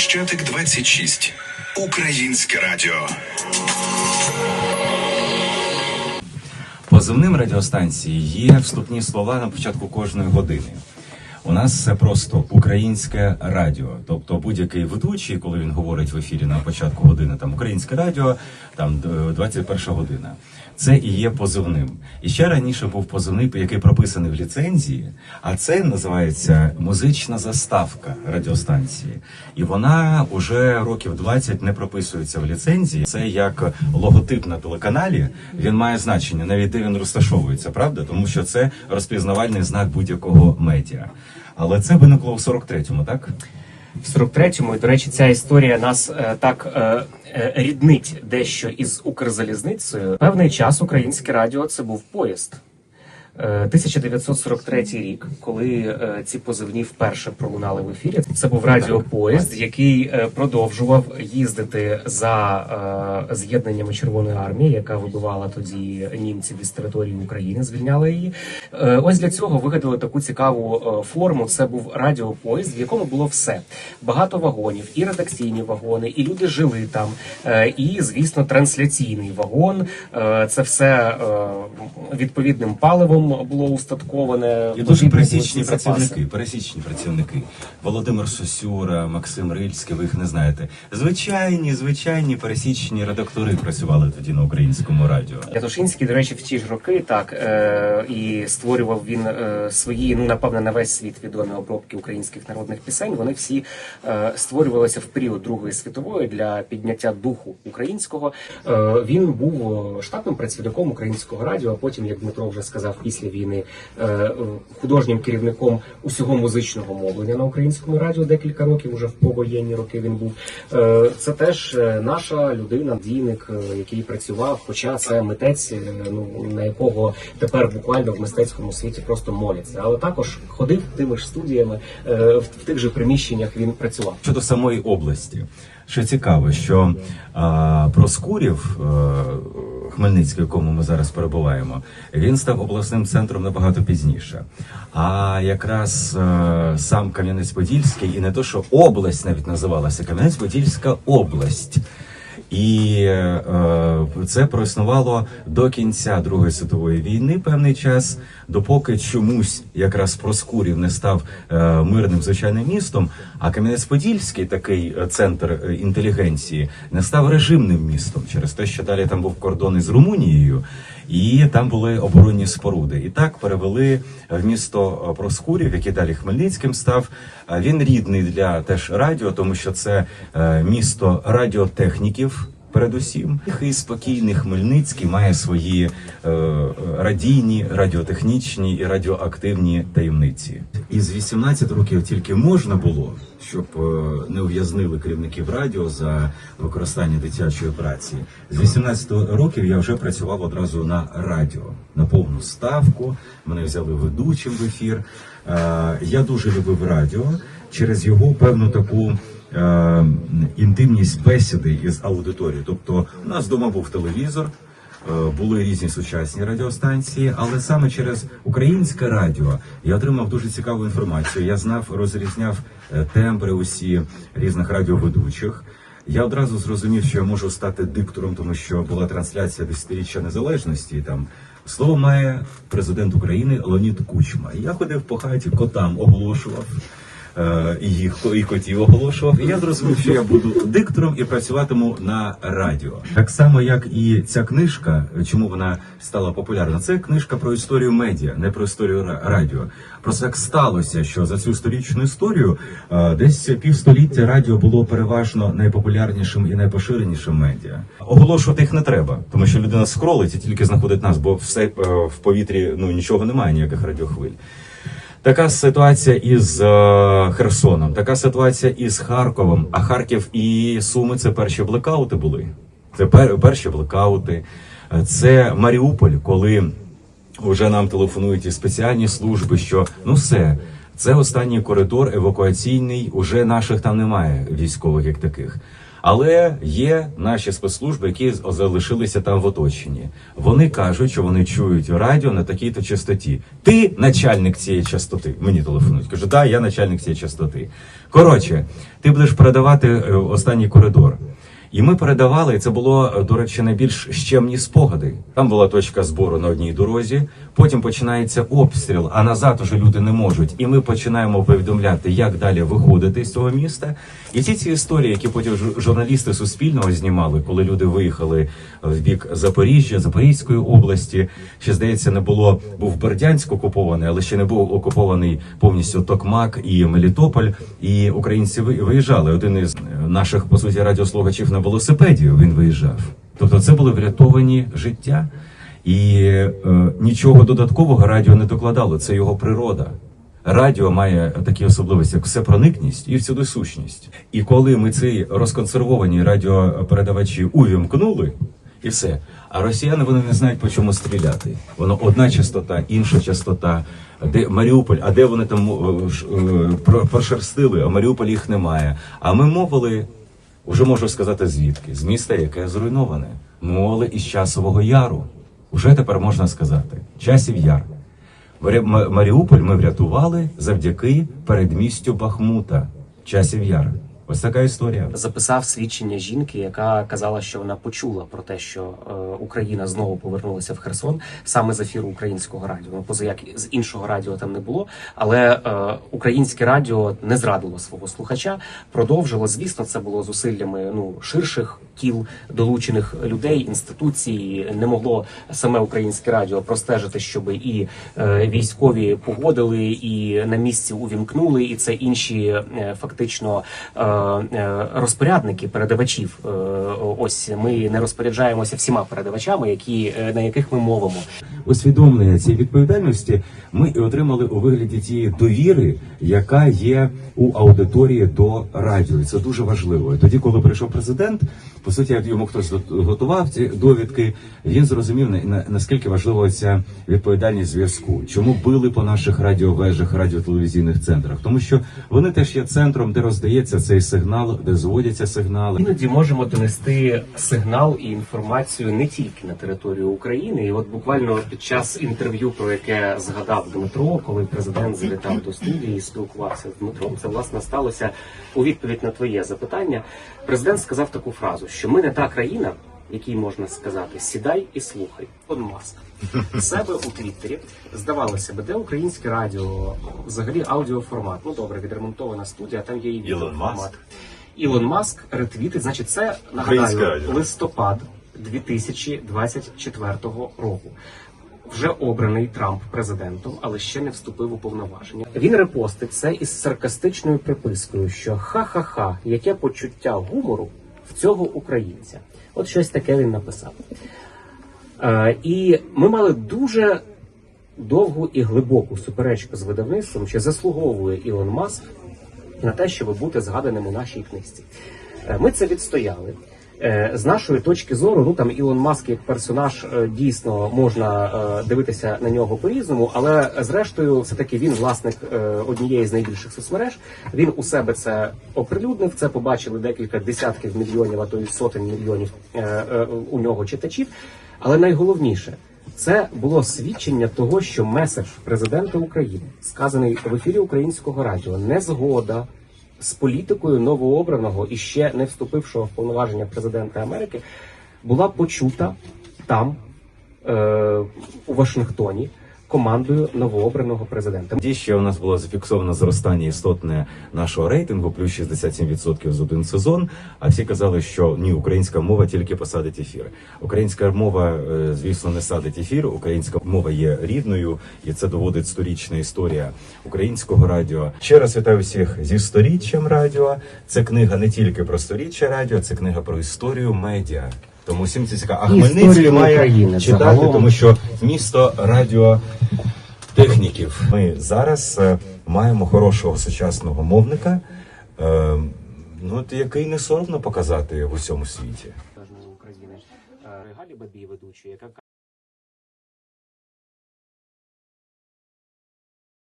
Хрещатик 26. Українське радіо. Позивним радіостанції є вступні слова на початку кожної години. У нас це просто українське радіо. Тобто будь-який ведучий, коли він говорить в ефірі на початку години, там українське радіо, там е, 21 година. Це і є позивним. І ще раніше був позивний, який прописаний в ліцензії, а це називається музична заставка радіостанції. І вона уже років 20 не прописується в ліцензії. Це як логотип на телеканалі. Він має значення, навіть де він розташовується, правда? Тому що це розпізнавальний знак будь-якого медіа. Але це виникло в 43-му, так? в 43-му. І, до речі, ця історія нас е, так е, е, ріднить дещо із Укрзалізницею. Певний час українське радіо це був поїзд. Е, 1943 рік, коли е, ці позивні вперше пролунали в ефірі, це був радіопоїзд, який е, продовжував їздити за е, з'єднаннями Червоної армії, яка вибивала тоді німців із території України, звільняла її. Ось для цього вигадали таку цікаву форму. Це був радіопоїзд, в якому було все: багато вагонів, і редакційні вагони, і люди жили там, і звісно, трансляційний вагон. Це все відповідним паливом було устатковане. І дуже пересічні працівники, пересічні працівники. Володимир Сосюра, Максим Рильський, ви їх не знаєте. Звичайні, звичайні пересічні редактори працювали тоді на українському радіо. Ятошинський, до речі, в ті ж роки так е, і створював він е, свої, ну напевне, на весь світ відомі обробки українських народних пісень. Вони всі е, створювалися в період Другої світової для підняття духу українського. Е, він був штатним працівником українського радіо. А потім, як Дмитро вже сказав, після війни е, художнім керівником усього музичного мовлення на українському радіо декілька років. Уже в повоєнні роки він був. Е, це теж е, наша людина, дійник, який працював, хоча це митець, ну на якого тепер буквально в мистецькому світі просто моляться. Але також ходив тими ж студіями в, тих же приміщеннях. Він працював. Щодо самої області, що цікаво, що а, Проскурів, е, Хмельницький, в якому ми зараз перебуваємо, він став обласним центром набагато пізніше. А якраз е, сам Кам'янець-Подільський, і не то, що область навіть називалася Кам'янець-Подільська область. І е, це проіснувало до кінця Другої світової війни певний час, допоки чомусь якраз Проскурів не став е, мирним звичайним містом, а Кам'янець-Подільський, такий е, центр е, інтелігенції, не став режимним містом через те, що далі там був кордон із Румунією, і там були оборонні споруди. І так перевели в місто е, Проскурів, який далі Хмельницьким став. Він рідний для теж радіо, тому що це е, місто радіотехніків. Передусім, і спокійний Хмельницький має свої е, радійні, радіотехнічні і радіоактивні таємниці. І з 18 років тільки можна було, щоб е, не ув'язнили керівників радіо за використання дитячої праці. З 18 років я вже працював одразу на радіо на повну ставку. Мене взяли ведучим в ефір. Е, я дуже любив радіо через його певну таку е, інтимність бесіди із аудиторією. Тобто, у нас вдома був телевізор. е, Були різні сучасні радіостанції, але саме через українське радіо я отримав дуже цікаву інформацію. Я знав, розрізняв е, тембри усі різних радіоведучих. Я одразу зрозумів, що я можу стати диктором, тому що була трансляція десятиріччя незалежності. І там слово має президент України Леонід Кучма. Я ходив по хаті котам, оголошував. Е, І і котів оголошував. І я зрозумів, що я буду диктором і працюватиму на радіо. Так само, як і ця книжка, чому вона стала популярна. Це книжка про історію медіа, не про історію ра- радіо. Просто так сталося, що за цю сторічну історію е, десь півстоліття радіо було переважно найпопулярнішим і найпоширенішим медіа. Оголошувати їх не треба, тому що людина скролить і тільки знаходить нас, бо все е, в повітрі ну нічого немає, ніяких радіохвиль. Така ситуація із е, Херсоном, така ситуація із Харковом. А Харків і Суми це перші блекаути були. Це пер, перші блекаути. Це Маріуполь, коли вже нам телефонують і спеціальні служби, що ну все, це останній коридор евакуаційний, уже наших там немає військових як таких. Але є наші спецслужби, які залишилися там в оточенні. Вони кажуть, що вони чують радіо на такій-то частоті. Ти начальник цієї частоти. Мені телефонують. Кажу, да, я начальник цієї частоти. Коротше, ти будеш передавати е, останній коридор. І ми передавали, і це було, е, до речі, найбільш щемні спогади. Там була точка збору на одній дорозі, потім починається обстріл, а назад уже люди не можуть. І ми починаємо повідомляти, як далі виходити з цього міста. І ці ці історії, які потім журналісти Суспільного знімали, коли люди виїхали в бік Запоріжжя, Запорізької області. Ще здається, не було був Бердянськ окупований, але ще не був окупований повністю Токмак і Мелітополь. І українці ви- виїжджали. Один із е, наших по суті радіослухачів на велосипеді він виїжджав. Тобто, це були врятовані життя, і е, нічого додаткового радіо не докладало. Це його природа. Радіо має такі особливості, як всепроникність і всюдисущність. І коли ми ці розконсервовані радіопередавачі увімкнули, і все. А росіяни вони не знають по чому стріляти. Воно одна частота, інша частота. Де Маріуполь, а де вони там е, е, прошерстили, а Маріуполь їх немає. А ми мовили, уже можу сказати звідки? З міста, яке зруйноване. Мовили із часового яру. Уже тепер можна сказати. Часів яр. Марі- Маріуполь ми врятували завдяки передмістю Бахмута. Часів яр. Ось така історія. записав свідчення жінки, яка казала, що вона почула про те, що е, Україна знову повернулася в Херсон саме з ефіру українського радіо. Ну, поза як з іншого радіо там не було. Але е, українське радіо не зрадило свого слухача. Продовжило. Звісно, це було зусиллями ну ширших кіл долучених людей, інституцій. Не могло саме українське радіо простежити, щоб і е, військові погодили, і на місці увімкнули, і це інші е, фактично е, розпорядники передавачів. Ось ми не розпоряджаємося всіма передавачами, які на яких ми мовимо. Усвідомлення цієї відповідальності ми і отримали у вигляді тієї довіри, яка є у аудиторії до радіо. І це дуже важливо. І тоді, коли прийшов президент, по суті, як йому хтось готував ці довідки, він зрозумів на- на- наскільки важлива ця відповідальність зв'язку. Чому били по наших радіовежах, радіотелевізійних центрах? Тому що вони теж є центром, де роздається цей сигнал, де зводяться сигнали. Іноді можемо донести сигнал і інформацію не тільки на територію України. І от буквально під час інтерв'ю, про яке згадав Дмитро, коли президент завітав до студії і спілкувався з Дмитром, це власне сталося у відповідь на твоє запитання. Президент сказав таку фразу, що ми не та країна, якій можна сказати сідай і слухай. Ілон Маск себе у Твіттері здавалося би, де українське радіо, взагалі аудіоформат. Ну добре, відремонтована студія, там є і відеоформат. Маск. Ілон Маск ретвітить, значить, це нагадаю, листопад 2024 року. Вже обраний Трамп президентом, але ще не вступив у повноваження. Він репостить це із саркастичною припискою, що ха-ха-ха, яке почуття гумору в цього українця. От щось таке він написав. Е, і ми мали дуже довгу і глибоку суперечку з видавництвом, чи заслуговує Ілон Маск на те, щоб бути згаданим у нашій книжці. Е, Ми це відстояли. Е, З нашої точки зору, ну там Ілон Маск як персонаж е, дійсно можна е, дивитися на нього по-різному, але е, зрештою, все таки він власник однієї з найбільших соцмереж. Він у себе це оприлюднив. Це побачили декілька десятків мільйонів, а то й сотень мільйонів у нього читачів. Але найголовніше це було свідчення того, що меседж президента України, сказаний в ефірі українського радіо, не згода з політикою новообраного і ще не вступившого в повноваження президента Америки, була почута там, е, у Вашингтоні, командою новообраного президента. Тоді ще у нас було зафіксовано зростання істотне нашого рейтингу, плюс 67% за один сезон. А всі казали, що ні, українська мова тільки посадить ефір. Українська мова, е, звісно, не садить ефір. Українська мова є рідною, і це доводить сторічна історія українського радіо. Ще раз вітаю всіх зі сторіччям радіо. Це книга не тільки про сторіччя радіо, це книга про історію медіа. Тому всім це цікаво. А Хмельницький має України читати, загалом. тому що місто радіотехніків. Ми зараз е, маємо хорошого сучасного мовника, е, ну, от який не соромно показати в усьому світі. України Регалі Бабій ведучий, яка